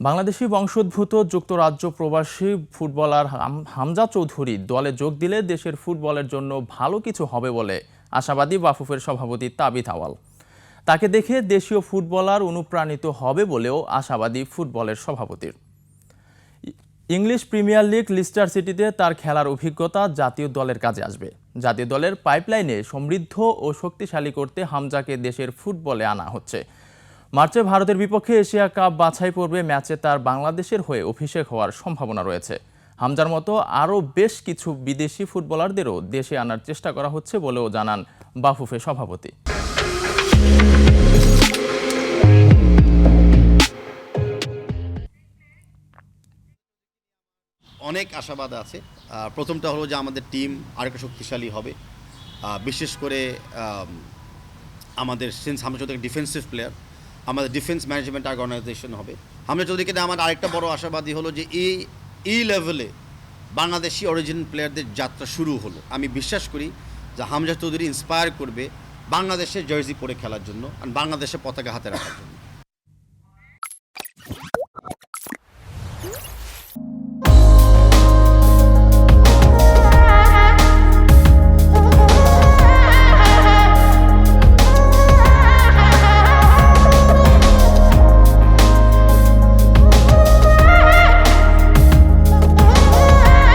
বাংলাদেশি বংশোদ্ভূত যুক্তরাজ্য প্রবাসী ফুটবলার হাম- হামজা চৌধুরী দলে যোগ দিলে দেশের ফুটবলের জন্য ভালো কিছু হবে বলে আশাবাদী বাফুফের সভাপতি তাবিথ আওয়াল। তাকে দেখে দেশীয় ফুটবলার অনুপ্রাণিত হবে বলেও আশাবাদী ফুটবলের সভাপতির। ইংলিশ প্রিমিয়ার লিগ লিস্টার সিটিতে তার খেলার অভিজ্ঞতা জাতীয় দলের কাজে আসবে। জাতীয় দলের পাইপলাইনে সমৃদ্ধ ও শক্তিশালী করতে হামজাকে দেশের ফুটবলে আনা হচ্ছে। মার্চে ভারতের বিপক্ষে এশিয়া কাপ বাছাই পর্বে ম্যাচে তার বাংলাদেশের হয়ে অভিষেক হওয়ার সম্ভাবনা রয়েছে। হামজার মতো আরও বেশ কিছু বিদেশি ফুটবলারদেরও দেশে আনার চেষ্টা করা হচ্ছে বলেও জানান বাফুফে সভাপতি। অনেক আশাবাদ আছে। প্রথমটা হলো যে আমাদের টিম আরেকটু শক্তিশালী হবে। বিশেষ করে আমাদের সিন্স চৌধুরী ডিফেন্সিভ প্লেয়ার আমাদের ডিফেন্স ম্যানেজমেন্ট অর্গানাইজেশন হবে। হামজা চৌধুরীকে নিয়ে আমার আরেকটা বড় আশাবাদী হলো যে এই এই লেভেলে বাংলাদেশি অরিজিন প্লেয়ারদের যাত্রা শুরু হলো। আমি বিশ্বাস করি যে হামজা চৌধুরী ইন্সপায়ার করবে বাংলাদেশে জার্সি পরে খেলার জন্য আর বাংলাদেশের পতাকা হাতে রাখার জন্য।